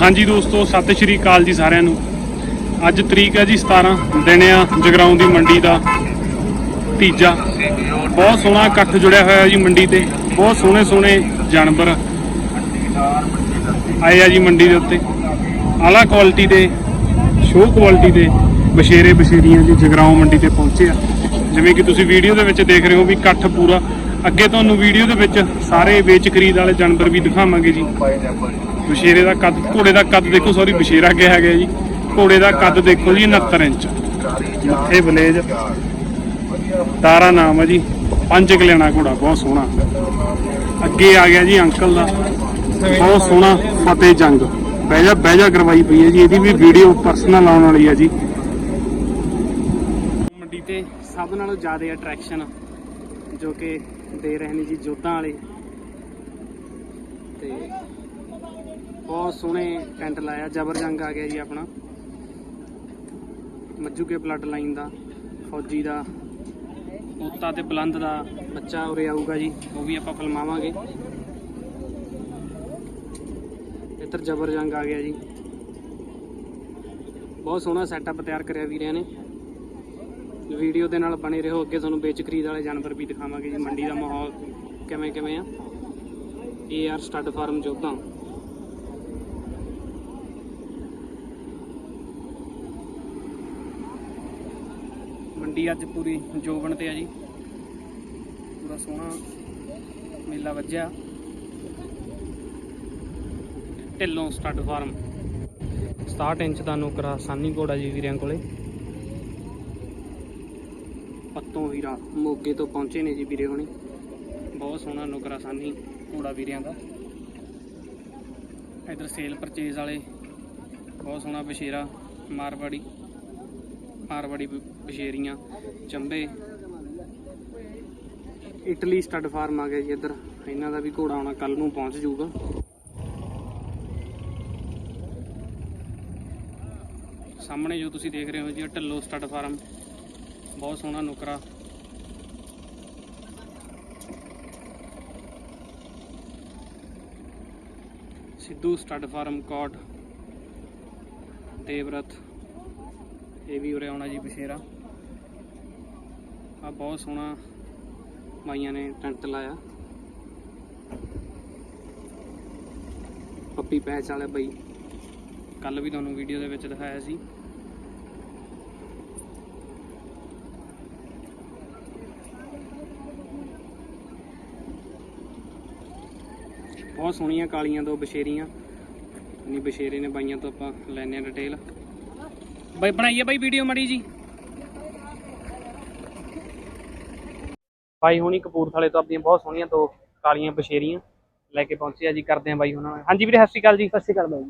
ਹਾਂਜੀ ਦੋਸਤੋ, ਸਤਿ ਸ਼੍ਰੀ ਅਕਾਲ ਜੀ ਸਾਰਿਆਂ ਨੂੰ। ਅੱਜ ਤਰੀਕ ਹੈ ਜੀ 17 ਦਿਨ ਆ ਜਗਰਾਉਂ ਦੀ ਮੰਡੀ ਦਾ ਤੀਜਾ। ਬਹੁਤ ਸੋਹਣਾ ਇਕੱਠ ਜੁੜਿਆ ਹੋਇਆ ਜੀ ਮੰਡੀ ਤੇ। ਬਹੁਤ ਸੋਹਣੇ ਸੋਹਣੇ ਜਾਨਵਰ ਆਏ ਆ ਜੀ ਮੰਡੀ ਦੇ ਉੱਤੇ। ਆਲਾ ਕੁਆਲਿਟੀ ਦੇ ਸ਼ੋਅ ਕੁਆਲਿਟੀ ਦੇ ਬਸ਼ੇਰੇ ਬਸ਼ੇਰੀਆਂ ਜੀ ਜਗਰਾਉਂ ਮੰਡੀ ਤੇ ਪਹੁੰਚੇ ਆ। ਜਿਵੇਂ ਕਿ ਤੁਸੀਂ ਵੀਡੀਓ ਦੇ ਵਿੱਚ ਦੇਖ ਰਹੇ ਹੋ ਵੀ ਇਕੱਠ ਪੂਰਾ। ਅੱਗੇ ਤੁਹਾਨੂੰ ਵੀਡੀਓ ਦੇ ਵਿੱਚ ਸਾਰੇ ਵੇਚ ਖਰੀਦ ਵਾਲੇ ਜਾਨਵਰ ਵੀ ਦਿਖਾਵਾਂਗੇ ਜੀ। ਬਸ਼ੇਰੇ ਦਾ ਕੱਦ, ਘੋੜੇ ਦਾ ਕੱਦ ਦੇਖੋ ਸੌਰੀ ਬਸ਼ੇਰਾ ਕਿਹਾ ਗਿਆ ਜੀ। ਘੋੜੇ ਦਾ ਕੱਦ ਦੇਖੋ ਜੀ 69 ਇੰਚ। ਮੱਥੇ ਬਲੇਜ। ਤਾਰਾ ਨਾਮ ਹੈ ਜੀ। ਪੰਜ ਕਲਿਆਣਾ ਘੋੜਾ, ਬਹੁਤ ਸੋਹਣਾ। ਅੱਗੇ ਆ ਗਿਆ ਜੀ ਅੰਕਲ ਦਾ। ਬਹੁਤ ਸੋਹਣਾ ਫਤਿਹ ਜੰਗ। ਬਹਿ ਜਾ ਬਹਿ ਜਾ ਕਰਵਾਈ ਪਈ ਹੈ ਜੀ। ਇਹਦੀ ਵੀ ਵੀਡੀਓ ਪਰਸਨਲ ਆਉਣ ਵਾਲੀ ਹੈ ਜੀ। ਮੰਡੀ ਤੇ ਸਭ ਨਾਲੋਂ ਜ਼ਿਆਦਾ ਅਟਰੈਕਸ਼ਨ ਜੋ ਕਿ ਦੇ ਰਹੇ ਨੇ ਜੀ ਜੋਧਾਂ ਵਾਲੇ। ਤੇ ਬਹੁਤ ਸੋਹਣੇ ਟੈਂਟ ਲਾਇਆ, ਜਬਰ ਜੰਗ ਆ ਗਿਆ ਜੀ ਆਪਣਾ। ਮੱਜੂ ਬਲੱਡ ਲਾਈਨ ਦਾ, ਫੌਜੀ ਦਾ, ਪੋਤਾ ਤੇ ਬਲੰਦ ਦਾ ਬੱਚਾ ਉਰੇ ਆਊਗਾ ਜੀ, ਉਹ ਵੀ ਆਪਾਂ ਫਿਲਮਾਵਾਂਗੇ। ਇੱਧਰ ਜਬਰ ਜੰਗ ਆ ਗਿਆ ਜੀ। ਬਹੁਤ ਸੋਹਣਾ ਸੈਟਅਪ ਤਿਆਰ ਕਰਿਆ ਵੀਰਿਆਂ ਨੇ। ਵੀਡੀਓ ਦੇ ਨਾਲ ਬਣੇ ਰਹੋ, ਅੱਗੇ ਤੁਹਾਨੂੰ ਵੇਚ ਖਰੀਦ ਵਾਲੇ ਜਾਨਵਰ ਵੀ ਦਿਖਾਵਾਂਗੇ ਜੀ, ਮੰਡੀ ਦਾ ਮਾਹੌਲ ਕਿਵੇਂ ਕਿਵੇਂ ਆ। ਇਹ ਆਰ ਸਟੱਡ ਫਾਰਮ ਜੋਧਾਂ। ਮੰਡੀ ਅੱਜ ਪੂਰੀ ਜੋਬਨ ਤੇ ਆ ਜੀ। ਪੂਰਾ ਸੋਹਣਾ ਮੇਲਾ ਵੱਜਿਆ। Dhillon stud farm. 67 ਇੰਚ ਦਾ ਨੁਕਰਾ ਸਾਨੀ ਘੋੜਾ ਜੀ ਵੀਰਿਆਂ ਕੋਲੇ। ਪੱਤੋਂ ਵੀਰਾ ਮੋਗੇ ਤੋਂ ਪਹੁੰਚੇ ਨੇ ਜੀ ਵੀਰੇ ਹੁਣੀ। ਬਹੁਤ ਸੋਹਣਾ ਨੁਕਰਾ ਸਾਨੀ ਘੋੜਾ ਵੀਰਿਆਂ ਦਾ। ਇਧਰ ਸੇਲ ਪਰਚੇਜ਼ ਵਾਲੇ, ਬਹੁਤ ਸੋਹਣਾ ਬਸ਼ੇਰਾ ਮਾਰਵਾੜੀ। ਮਾਰਵਾੜੀ ਬ- ਬਸ਼ੇਰੀਆਂ, ਚੰਬੇ, ਇਟਲੀ ਸਟੱਡ ਫਾਰਮ ਆ ਗਿਆ ਜੀ ਇੱਧਰ। ਇਹਨਾਂ ਦਾ ਵੀ ਘੋੜਾ ਆਉਣਾ ਕੱਲ ਨੂੰ ਪਹੁੰਚ ਜਾਊਗਾ। ਸਾਹਮਣੇ ਜੋ ਤੁਸੀਂ ਦੇਖ ਰਹੇ ਹੋ ਜੀ, ਇਹ ਢੱਲੋ ਸਟੱਡ ਫਾਰਮ। ਬਹੁਤ ਸੋਹਣਾ ਨੁਕਰਾ। ਸਿੱਧੂ ਸਟੱਡ ਫਾਰਮ ਕੋਟ ਦੇਵਰਥ ਇਹ ਵੀ ਉਰੇ ਆਉਣਾ ਜੀ ਬਸ਼ੇਰਾ। ਆ ਬਹੁਤ ਸੋਹਣਾ ਮਾਈਆਂ ਨੇ ਟੈਂਟ ਲਾਇਆ। ਪੱਪੀ ਪੈਚ ਵਾਲੇ ਬਈ। ਕੱਲ ਵੀ ਤੁਹਾਨੂੰ ਵੀਡੀਓ ਦੇ ਵਿੱਚ ਦਿਖਾਇਆ ਸੀ। ਬਹੁਤ ਸੋਹਣੀਆਂ ਕਾਲੀਆਂ ਦੋ ਬਸ਼ੇਰੀਆਂ। ਨਹੀਂ ਬਸ਼ੇਰੇ ਨੇ ਬਾਈਆਂ ਤੋਂ ਆਪਾਂ ਲੈਨੇ ਆ ਡਿਟੇਲ। ਬਾਈ ਬਣਾਈਏ ਬਾਈ ਵੀਡੀਓ ਮੜੀ ਜੀ। ਬਾਈ ਹੁਣੀ ਕਪੂਰਥਲੇ ਤੋਂ ਆਪਣੀਆਂ ਬਹੁਤ ਸੋਹਣੀਆਂ ਦੋ ਕਾਲੀਆਂ ਬਸ਼ੇਰੀਆਂ ਲੈ ਕੇ ਪਹੁੰਚੇ ਆ ਜੀ ਕਰਦੇ ਆ ਬਾਈ ਉਹਨਾਂ ਨਾਲ। ਹਾਂਜੀ ਵੀਰੇ ਸਤਿ ਸ਼੍ਰੀ ਅਕਾਲ ਜੀ। ਸਤਿ ਸ਼੍ਰੀ ਅਕਾਲ ਬਾਈ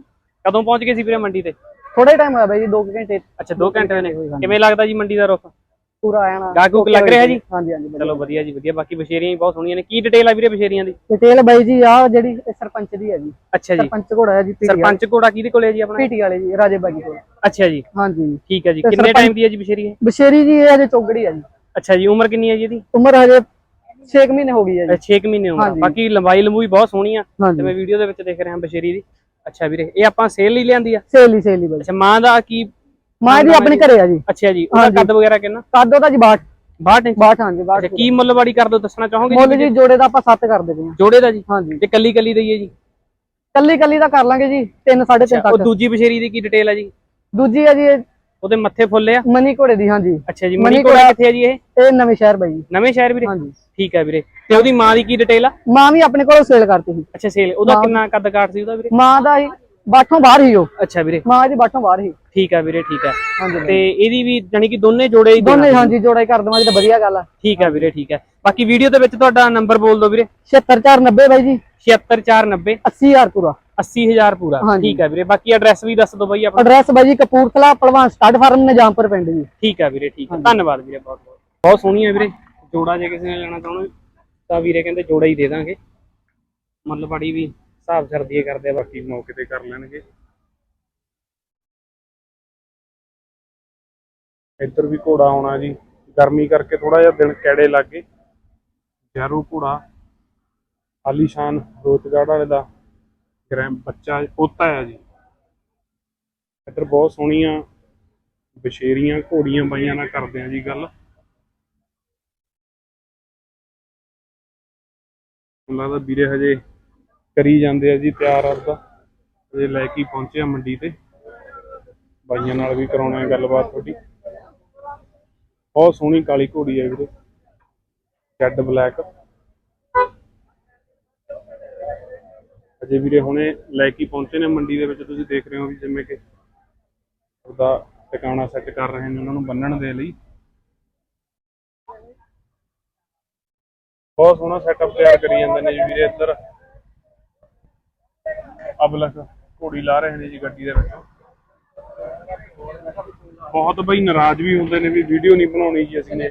ਕਦੋਂ ਪਹੁੰਚ ਗਏ ਸੀ ਵੀਰੇ ਮੰਡੀ ਤੇ? ਥੋੜਾ ਟਾਈਮ ਹੋਇਆ ਬਾਈ ਜੀ 2 ਘੰਟੇ ਅੱਛਾ 2 ਘੰਟੇ ਨੇ। ਕਿਵੇਂ ਲੱਗਦਾ ਜੀ ਮੰਡੀ ਦਾ ਰੁੱਖ? ਪੂਰਾ ਗਾਹਕ ਗੁੱਕ ਲੱਗ ਰਿਹਾ ਜੀ? ਹਾਂਜੀ ਹਾਂਜੀ ਚਲੋ ਵਧੀਆ ਜੀ ਵਧੀਆ। ਬਾਕੀ ਬਸ਼ੇਰੀਆਂ ਵੀ ਬਹੁਤ ਸੋਹਣੀਆਂ ਨੇ। ਕੀ ਡਿਟੇਲ ਆ ਵੀਰੇ ਬਸ਼ੇਰੀਆਂ ਦੀ? ਡਿਟੇਲ ਬਾਈ ਜੀ ਆ ਜਿਹੜੀ ਸਰਪੰਚ ਦੀ ਹੈ ਜੀ। ਅੱਛਾ ਜੀ। ਸਰਪੰਚ ਘੋੜਾ ਹੈ ਜੀ ਸਰਪੰਚ ਘੋੜਾ ਕਿਹਦੇ ਕੋਲੇ ਹੈ ਜੀ ਆਪਣਾ? ਪੀਟੀ ਵਾਲੇ ਜੀ ਰਾਜੇ ਬਾਗੀ ਕੋਲ। ਅੱਛਾ ਜੀ। ਹਾਂਜੀ। ਠੀਕ ਹੈ ਜੀ। ਕਿੰਨੇ ਟਾਈਮ ਦੀ ਹੈ ਜੀ ਬਸ਼ੇਰੀ ਬਸ਼ੇਰੀ ਜੀ ਇਹ ਅਜੇ ਚੋਗੜੀ ਹੈ ਜੀ। ਅੱਛਾ ਜੀ ਉਮਰ ਕਿੰਨੀ ਹੈ ਜੀ ਇਹਦੀ? ਉਮਰ ਹਜੇ 6 ਮਹੀਨੇ ਹੋ ਗਈ ਹੈ ਜੀ। 6 ਮਹੀਨੇ ਆ। ਹਾਂਜੀ। ਬਾਕੀ ਲੰਬਾਈ ਲੰਬੂਈ ਬਹੁਤ ਸੋਹਣੀ ਆ। ਤੇ ਮੈਂ ਵੀਡੀਓ ਦੇ ਵਿੱਚ ਦੇਖ ਰਿਹਾ ਬਸ਼ੇਰੀ ਦੀ। ਅੱਛਾ ਵੀਰੇ ਇਹ ਆਪਾਂ ਸੇਲ ਲਈ ਲਿਆਂਦੀ ਆ? ਸੇਲੀ ਸੇਲੀ ਬਾਈ। ਅੱਛਾ ਮਾਂ ਦਾ ਕੀ ਮਾਂ ਜੀ ਆਪਣੇ ਘਰੇ ਆ ਜੀ। ਅੱਛਾ ਜੀ ਉਹਦਾ। ਕੱਦ ਵਗੈਰਾ ਕਿੰਨਾ? ਕਾਦੋ ਦਾ ਜੀ 62 62 ਇੰਚ? 62 ਹਾਂਜੀ 62 ਅੱਛਾ ਕੀ ਮੁੱਲਵਾੜੀ ਕਰ ਦੋ ਦੱਸਣਾ ਚਾਹੋਗੇ ਮੁੱਲ ਜੀ ਜੋੜੇ ਦਾ ਆਪਾਂ 7 ਕਰ ਦਿੰਦੇ ਹਾਂ ਜੋੜੇ ਦਾ ਜੀ? ਹਾਂਜੀ। ਤੇ ਕੱਲੀ ਕੱਲੀ ਦਈਏ ਜੀ? ਕੱਲੀ ਕੱਲੀ ਦਾ ਕਰ ਲਾਂਗੇ ਜੀ 3 3.5 ਉਹ ਤੱਕ। ਦੂਜੀ ਬਸ਼ੇਰੀ ਦੀ ਕੀ ਡਿਟੇਲ ਆ ਜੀ? ਦੂਜੀ ਹੈ ਜੀ ਇਹ ਉਹਦੇ ਮੱਥੇ ਫੁੱਲੇ ਆ? ਮਨੀ ਘੋੜੇ ਦੀ ਹਾਂਜੀ। ਅੱਛਾ ਜੀ ਕੋਲ ਕੋਲ- ਕਿੱਥੇ ਆ ਜੀ ਇਹ? ਇਹ ਨਵੇਂ ਸ਼ਹਿਰ ਬਾਈ ਨਵੇਂ ਸ਼ਹਿਰ ਵੀਰੇ? ਹਾਂਜੀ। ਠੀਕ ਹੈ ਵੀਰੇ। ਤੇ ਉਹਦੀ ਮਾਂ ਦੀ ਕੀ ਡਿਟੇਲ ਆ? ਮਾਂ ਵੀ ਆਪਣੇ ਕੋਲੋਂ ਸੇਲ ਕਰਤੀ ਸੀ। ਅੱਛਾ ਸੇਲ। ਉਹਦਾ ਕਿੰਨਾ ਕੱਦ ਕਾਟ ਸੀ ਉਹਦਾ ਵੀਰੇ? ਮਾਂ ਦਾ ਹੀ ਬਾਠੋਂ ਬਾਹਰ ਹੀ ਉਹ ਅੱਛਾ ਵੀਰੇ। ਮਾਂ ਦੀ ਬਾਠੋਂ ਬਾਹਰ ਹੀ। ਠੀਕ ਹੈ ਵੀਰੇ ਠੀਕ ਹੈ ਹਾਂਜੀ। ਤੇ ਇਹਦੀ ਵੀ ਜਾਨੀ ਕਿ ਦੋਨੇ ਜੋੜੇ ਹੀ ਦੋਨੇ। ਹਾਂਜੀ ਜੋੜਾ ਹੀ ਕਰ ਦਵਾਂਗੇ ਤਾਂ ਵਧੀਆ ਗੱਲ ਆ। ਠੀਕ ਹੈ ਵੀਰੇ ਠੀਕ ਹੈ ਬਾਕੀ ਵੀਡੀਓ ਦੇ ਵਿੱਚ ਤੁਹਾਡਾ ਨੰਬਰ ਬੋਲ ਦਿਓ ਵੀਰੇ। 76490 ਬਾਈ ਜੀ। 76490 80000 ਪੂਰਾ। 80000 ਪੂਰਾ। ਠੀਕ ਹੈ ਵੀਰੇ ਬਾਕੀ ਐਡਰੈਸ ਵੀ ਦੱਸ ਦਿਓ ਬਾਈ ਆਪਣਾ। ਐਡਰੈਸ ਬਾਈ ਜੀ ਕਪੂਰਥਲਾ ਪਹਿਲਵਾਨ ਸਟਾਰਟ ਫਾਰਮ ਨਿਜਾਮਪੁਰ ਪਿੰਡ ਜੀ। ਠੀਕ ਹੈ ਵੀਰੇ ਠੀਕ ਹੈ ਧੰਨਵਾਦ ਵੀਰੇ ਬਹੁਤ ਬਹੁਤ। ਬਹੁਤ ਸੋਹਣੀ ਹੈ ਵੀਰੇ। ਜੋੜਾ ਜੇ ਕਿਸੇ ਨੇ ਲੈਣਾ ਚਾਹਣਾ ਤਾਂ ਵੀਰੇ ਕਹਿੰਦੇ ਜੋੜਾ ਹੀ ਦੇ ਦਾਂਗੇ। ਮੁੱਲ ਬੜੀ ਵੀ ਹਿਸਾਬ ਸਰਦੀਏ ਕਰਦੇ ਆ ਬਾਕੀ ਮੌਕੇ ਤੇ ਕਰ ਲੈਣਗੇ। ਇੱਧਰ ਵੀ ਘੋੜਾ ਆਉਣਾ ਜੀ। ਗਰਮੀ ਕਰਕੇ ਥੋੜਾ ਜਿਹਾ ਦਿਨ ਕੈੜੇ ਲੱਗ। ਗਏ ਜੈਰੂ ਘੋੜਾ। ਆਲੀਸ਼ਾਨ ਰੋਤਗੜ ਵਾਲੇ ਦਾ ਗ੍ਰੈਮ ਬੱਚਾ ਪੋਤਾ ਹੈ ਜੀ। ਇੱਧਰ ਬਹੁਤ ਸੋਹਣੀਆਂ ਬਸ਼ੇਰੀਆਂ, ਘੋੜੀਆਂ ਬਾਈਆਂ ਨਾਲ ਕਰਦੇ ਆ ਜੀ ਗੱਲ। ਮੈਨੂੰ ਲੱਗਦਾ ਵੀਰੇ ਹਜੇ ਕਰੀ ਜਾਂਦੇ ਆ ਜੀ ਤਿਆਰ ਆਪਦਾ। ਹਜੇ ਲੈ ਕੇ ਹੀ ਪਹੁੰਚੇ ਆ ਮੰਡੀ ਤੇ। ਬਾਈਆਂ ਨਾਲ ਵੀ ਕਰਾਉਣਾ ਹੈ ਗੱਲਬਾਤ ਤੁਹਾਡੀ। ਬਹੁਤ ਸੋਹਣੀ ਕਾਲੀ ਘੋੜੀ ਹੈ ਵੀਰੇ। Z black. ਅਜੇ ਵੀਰੇ ਹੁਣੇ ਲੈ ਕੇ ਪਹੁੰਚੇ ਨੇ ਮੰਡੀ ਦੇ ਵਿੱਚ। ਤੁਸੀਂ ਦੇਖ ਰਹੇ ਹੋ ਵੀ ਜਿਵੇਂ ਕਿ ਉਹਦਾ ਟਿਕਾਣਾ ਸੈੱਟ ਕਰ ਰਹੇ ਨੇ ਉਹਨਾਂ ਨੂੰ ਬੰਨਣ ਦੇ ਲਈ। ਬਹੁਤ ਸੋਹਣਾ ਸੈਟਅਪ ਤਿਆਰ ਕਰੀ ਜਾਂਦੇ ਨੇ ਜੀ ਵੀਰੇ ਇੱਧਰ। ਅਬਲਕ ਘੋੜੀ ਲਾ ਰਹੇ ਨੇ ਜੀ ਗੱਡੀ ਦੇ ਵਿੱਚ। ਬਹੁਤ ਬਈ ਨਾਰਾਜ਼ ਵੀ ਹੁੰਦੇ ਨੇ ਵੀ ਵੀਡੀਓ ਨਹੀਂ ਬਣਾਉਣੀ ਜੀ ਅਸੀਂ ਨੇ।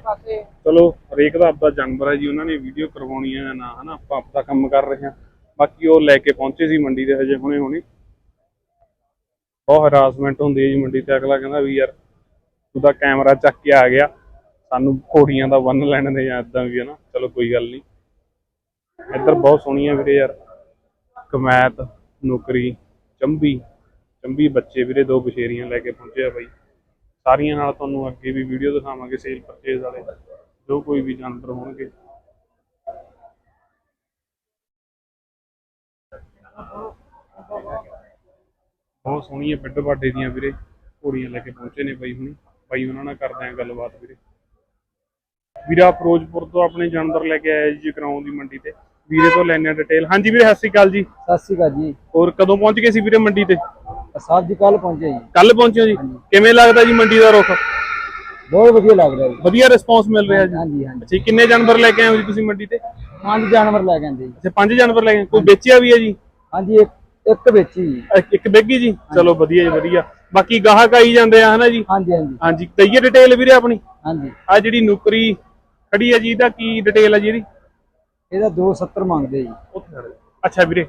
ਚਲੋ, ਹਰੇਕ ਦਾ ਆਪਦਾ ਜਾਨਵਰ ਹੈ ਜੀ, ਉਹਨਾਂ ਨੇ ਵੀਡੀਓ ਕਰਵਾਉਣੀ ਹੈ ਜਾਂ ਨਾ, ਹਨਾ, ਆਪਾਂ ਆਪਦਾ ਕੰਮ ਕਰ ਰਹੇ ਹਾਂ। ਬਾਕੀ ਉਹ ਲੈ ਕੇ ਪਹੁੰਚੇ ਸੀ ਮੰਡੀ ਦੇ ਹਜੇ ਹੁਣੇ ਹੁਣੇ। ਬਹੁਤ ਹਰਾਸਮੈਂਟ ਹੁੰਦੀ ਹੈ ਜੀ ਮੰਡੀ ਤੇ। ਅਗਲਾ ਕਹਿੰਦਾ ਵੀ ਯਾਰ ਤੂੰ ਕੈਮਰਾ ਚੱਕ ਕੇ ਆ ਗਿਆ। ਸਾਨੂੰ ਘੋੜੀਆਂ ਦਾ ਬੰਨ ਲੈਣ ਦੇ ਜਾਂ ਇਦਾਂ ਵੀ ਹੈ ਚਲੋ ਕੋਈ ਗੱਲ ਨਹੀਂ। ਇੱਧਰ ਬਹੁਤ ਸੋਹਣੀਆਂ ਵੀਰੇ ਯਾਰ। ਕਮੈਤ। ਨੌਕਰੀ, ਚੰਬੀ ਚੰਬੀ ਬੱਚੇ ਵੀਰੇ ਦੋ ਬਸ਼ੇਰੀਆਂ ਲੈ ਕੇ ਪਹੁੰਚਿਆ ਬਾਈ। ਸਾਰੀਆਂ ਨਾਲ ਤੁਹਾਨੂੰ ਅੱਗੇ ਵੀ ਵੀਡੀਓ ਦਿਖਾਵਾਂਗੇ ਸੇਲ ਪਰਚੇਜ਼ ਵਾਲੇ, ਜੋ ਕੋਈ ਵੀ ਜਾਨਵਰ ਹੋਣਗੇ। ਬਹੁਤ ਸੋਹਣੀਆਂ ਬਿੱਡ ਬਾਡੇ ਦੀਆਂ ਵੀਰੇ, ਘੋੜੀਆਂ ਲੈ ਕੇ ਪਹੁੰਚੇ ਨੇ ਬਾਈ ਹੁਣ। ਬਾਈ ਉਹਨਾਂ ਨਾਲ ਕਰਦੇ ਆ ਗੱਲਬਾਤ ਵੀਰੇ। ਵੀਰਾ ਫਿਰੋਜ਼ਪੁਰ ਤੋਂ ਆਪਣੇ ਜਾਨਵਰ ਲੈ ਕੇ ਆਇਆ ਜੀ ਕਰਾਉਂ ਦੀ ਮੰਡੀ ਤੇ। ਵੀਰੇ ਤੋਂ ਲੈਣੇ ਡਿਟੇਲ ਹਾਂਜੀ ਵੀਰੇ ਸਤਿ ਸ਼੍ਰੀ ਅਕਾਲ ਜੀ। ਸਤਿ ਸ਼੍ਰੀ ਅਕਾਲ ਜੀ। ਹੋਰ ਕਦੋਂ ਪਹੁੰਚ ਗਏ ਸੀ ਵੀਰੇ ਮੰਡੀ ਤੇ? ਸਾਹਿਬ ਜੀ ਕੱਲ ਪਹੁੰਚੇ ਜੀ। ਕੱਲ ਪਹੁੰਚੇ ਜੀ? ਕਿਵੇਂ ਲੱਗਦਾ ਜੀ ਮੰਡੀ ਦਾ ਰੁਖ? ਬਹੁਤ ਵਧੀਆ ਲੱਗ ਰਿਹਾ ਜੀ। ਵਧੀਆ ਰਿਸਪੌਂਸ ਮਿਲ ਰਿਹਾ ਜੀ। ਹਾਂਜੀ ਹਾਂਜੀ। ਅੱਛਾ ਜੀ, ਕਿੰਨੇ ਜਾਨਵਰ ਲੈ ਕੇ ਆਏ ਹੋ ਜੀ ਤੁਸੀਂ ਮੰਡੀ ਤੇ? ਪੰਜ ਜਾਨਵਰ ਲੈ ਕੇ ਆਂਦੇ ਜੀ। ਅੱਛਾ ਪੰਜ ਜਾਨਵਰ ਲੈ ਕੇ। ਕੋਈ ਵੇਚਿਆ ਵੀ ਹੈ ਜੀ? ਹਾਂਜੀ ਇੱਕ ਇੱਕ ਵਿੱਚ ਹੀ ਇੱਕ- ਬੇਗੀ ਜੀ? ਚਲੋ ਵਧੀਆ ਜੀ ਵਧੀਆ। ਬਾਕੀ ਗਾਹਕ ਆਈ ਜਾਂਦੇ ਆ ਹਨਾ ਜੀ? ਹਾਂਜੀ ਹਾਂਜੀ। ਹਾਂਜੀ ਦਈਏ ਡਿਟੇਲ ਵੀਰੇ ਆਪਣੀ। ਹਾਂਜੀ। ਆ ਜਿਹੜੀ ਨੁਕਰੀ ਖੜੀ ਹੈ ਜੀ ਇਹਦਾ ਕੀ ਡਿਟੇਲ ਹੈ ਜੀ ਇਹਦੀ? ਇਹਦਾ 270 ਮੰਗਦੇ ਜੀ। ਅੱਛਾ ਵੀਰੇ।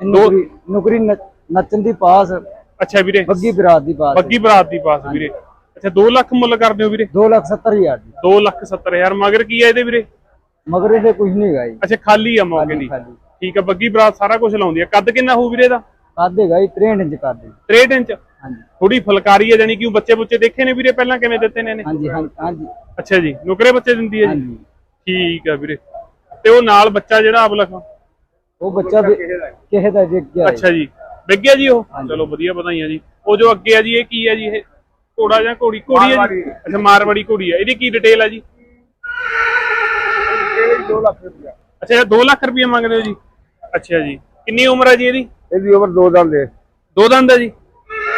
ਨੌਕਰੀ ਨੌਕਰੀ ਨੱਚ- ਨੱਚਣ ਦੀ ਪਾਸ। ਅੱਛਾ ਵੀਰੇ। ਬੱਗੀ ਬਰਾਤ ਦੀ ਪਾਸ। ਬੱਗੀ ਬਰਾਤ ਦੀ ਪਾਸ ਵੀਰੇ। ਅੱਛਾ 2 ਲੱਖ ਮੁੱਲ ਕਰਦੇ ਹੋ ਵੀਰੇ? 2 ਲੱਖ 70 ਹਜ਼ਾਰ ਜੀ। 2 ਲੱਖ 70 ਹਜ਼ਾਰ। ਮਗਰ ਕੀ ਹੈ ਇਹਦੇ ਵੀਰੇ? ਮਗਰ ਇਹਦੇ ਕੁਝ ਨਹੀਂ ਹੈਗਾ ਜੀ। ਅੱਛਾ ਖਾਲੀ ਆ ਮੌਕੇ ਦੀ। ਠੀਕ ਆ ਬੱਗੀ ਬਰਾਤ ਸਾਰਾ ਕੁਝ ਲਾਉਂਦੀ ਆ। ਕੱਦ ਕਿੰਨਾ ਹੋਊ ਵੀਰੇ ਦਾ ਕੱਦ ਹੈਗਾ ਜੀ 63 ਇੰਚ ਕੱਦ ਜੀ 63 ਇੰਚ? ਹਾਂਜੀ। ਥੋੜੀ ਫੁਲਕਾਰੀ ਹੈ ਜਾਨੀ ਕਿ ਉਹ ਬੱਚੇ ਬੁੱਚੇ ਦੇਖੇ ਨੇ ਵੀਰੇ ਪਹਿਲਾਂ ਕਿਵੇਂ ਦਿੱਤੇ ਨੇ ਇਹਨੇ? ਹਾਂਜੀ ਹਾਂਜੀ ਅੱਛਾ ਜੀ ਨੁਕਰੇ ਬੱਚੇ ਦਿੰਦੀ ਹੈ ਜੀ? ਠੀਕ ਆ ਵੀਰੇ। ਤੇ ਉਹ ਨਾਲ ਬੱਚਾ ਜਿਹੜਾ ਅਬਲਖ ਉਹ ਬੱਚਾ ਵੀ- ਕਿਸੇ ਦਾ ਵਿਕ ਗਿਆ ਜੀ। ਅੱਛਾ ਜੀ। ਵਿਕ ਗਿਆ ਜੀ ਉਹ? ਚਲੋ ਵਧੀਆ ਵਧਾਈਆਂ ਜੀ। ਉਹ ਜੋ ਅੱਗੇ ਆ ਜੀ ਇਹ ਕੀ ਹੈ ਜੀ ਇਹ? ਘੋੜਾ ਜਾਂ ਘੋੜੀ? ਘੋੜੀ ਹੈ ਜੀ? ਅੱਛਾ ਮਾਰਵਾੜੀ ਘੋੜੀ ਹੈ ਇਹਦੀ ਕੀ ਡਿਟੇਲ ਹੈ ਜੀ? ਅੱਛਾ ਇਹ 2 ਲੱਖ ਰੁਪਏ ਮੰਗਦੇ ਹੋ ਜੀ? ਅੱਛਾ ਜੀ। ਕਿੰਨੀ ਉਮਰ ਹੈ ਜੀ ਇਹਦੀ? ਇਹਦੀ ਉਮਰ ਦੋ ਦੰਦ ਹੈ। ਦੋ ਦੰਦ ਹੈ ਜੀ?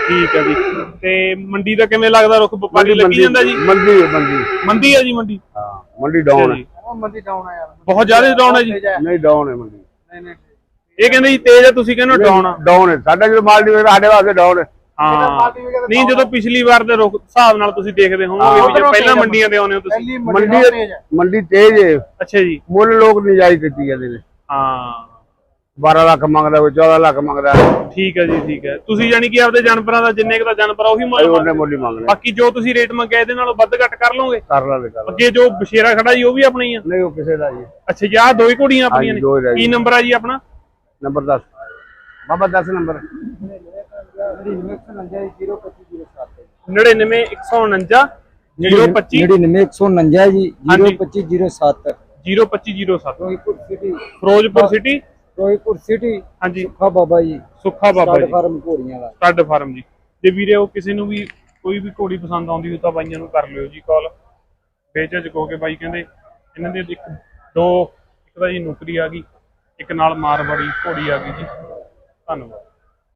ਠੀਕ ਹੈ ਜੀ। ਤੇ ਮੰਡੀ ਦਾ ਕਿਵੇਂ ਲੱਗਦਾ ਰੁਖ? ਵਪਾਰੀ ਲੱਗੀ ਜਾਂਦਾ ਜੀ? ਮੰਡੀ ਹੈ ਮੰਡੀ। ਮੰਦੀ ਹੈ ਜੀ ਮੰਡੀ? ਹਾਂ ਮੰਡੀ ਡਾਊਨ ਜੀ। ਮੰਦੀ ਆ ਯਾਰ। ਬਹੁਤ ਜ਼ਿਆਦਾ ਡਾਊਨ ਹੈ ਜੀ। ਨਹੀਂ ਡਾਊਨ ਹੈ ਮੰਡੀ ਨਹੀਂ ਨਹੀਂ ਇਹ ਕਹਿੰਦੇ ਜੀ ਤੇਜ਼ ਹੈ ਤੁਸੀਂ ਕਹਿੰਦੇ ਡਾਊਨ ਆ। ਡਾਊਨ ਹੈ। ਸਾਡਾ ਜਦੋਂ ਮਾਲ ਨਹੀਂ ਸਾਡੇ ਵਾਸਤੇ ਡਾਊਨ ਹੈ। ਹਾਂ। ਨਹੀਂ ਜਦੋਂ ਪਿਛਲੀ ਵਾਰ ਦੇ ਰੁਖ ਹਿਸਾਬ ਨਾਲ ਤੁਸੀਂ ਦੇਖਦੇ ਹੋਵੋਗੇ ਵੀ ਜੇ ਪਹਿਲਾਂ ਮੰਡੀਆਂ ਤੇ ਆਉਂਦੇ ਹੋ ਤੁਸੀਂ। ਮੰਡੀ ਮੰਡੀ ਤੇਜ਼ ਹੈ। ਅੱਛਾ ਜੀ। ਮੁੱਲ ਲੋਕ ਨਜਾਇਜ਼ ਦਿੱਤੀ ਜਾਂਦੇ ਨੇ। ਹਾਂ। 12 ਲੱਖ ਮੰਗਦਾ ਕੋਈ 14 ਲੱਖ ਮੰਗਦਾ। ਠੀਕ ਹੈ ਜੀ ਠੀਕ ਹੈ। ਤੁਸੀਂ ਜਾਨੀ ਕਿ ਆਪਦੇ ਜਾਨਵਰਾਂ ਦਾ ਜਿੰਨੇ ਕੁ ਦਾ ਜਾਨਵਰ ਆ ਉਹੀ ਮੁੱਲ ਮੰਗਦੇ ਉਹਨੇ ਮੁੱਲ ਹੀ ਮੰਗਦੇ ਬਾਕੀ ਜੋ ਤੁਸੀਂ ਰੇਟ ਮੰਗਿਆ ਇਹਦੇ ਨਾਲੋਂ ਵੱਧ ਘੱਟ ਕਰ ਲਓਗੇ? ਕਰ ਲਾਂਗੇ ਕਰ ਲਾਂਗੇ। ਅੱਗੇ ਜੋ ਬਸ਼ੇਰਾ ਖੜਾ ਜੀ ਉਹ ਵੀ ਆਪਣੀ ਆ। ਨਹੀਂ ਉਹ ਕਿਸੇ ਦਾ ਜੀ। ਅੱਛਾ ਜੀ ਆਹ ਦੋ ਹੀ ਘੋੜੀਆਂ ਆਪਣੀਆਂ ਹਾਂਜੀ, ਦੋ ਹੀ ਨੇ ਰਹਿ ਕੀ ਨੰਬਰ ਆ ਜੀ ਆਪਣਾ? ਨੰਬਰ 10 ਬਾਬਾ 10 ਨੰਬਰ। 99 149 025 99 ਜੀ ਹਾਂਜੀ। 02507 02507 ਰੋਹਿਪੁਰ ਸਿਟੀ ਫਿਰੋਜ਼ਪੁਰ ਸਿਟੀ ਹਾਂਜੀ। ਖਾ ਬਾਬਾ ਜੀ ਸੁੱਖਾ ਬਾਬਾ ਜੀ। ਫਾਰਮ ਘੋੜੀਆਂ ਦਾ ਸਟੱਡ ਫਾਰਮ ਜੀ। ਜੇ ਵੀਰੇ ਉਹ ਕਿਸੇ ਨੂੰ ਵੀ ਕੋਈ ਵੀ ਘੋੜੀ ਪਸੰਦ ਆਉਂਦੀ ਹੋ ਤਾਂ ਬਾਈਆਂ ਨੂੰ ਕਰ ਲਿਓ ਜੀ ਕਾਲ ਬੇਚਜ ਕੋ ਕੇ ਬਾਈ ਕਹਿੰਦੇ ਇਹਨਾਂ ਦੇ ਇੱਕ ਦੋ ਇੱਕ ਤਾਂ ਜੀ ਨੌਕਰੀ ਆ ਗਈ ਇੱਕ ਨਾਲ ਮਾਰਵਾੜੀ ਘੋੜੀ ਆ ਗਈ ਜੀ। ਧੰਨਵਾਦ।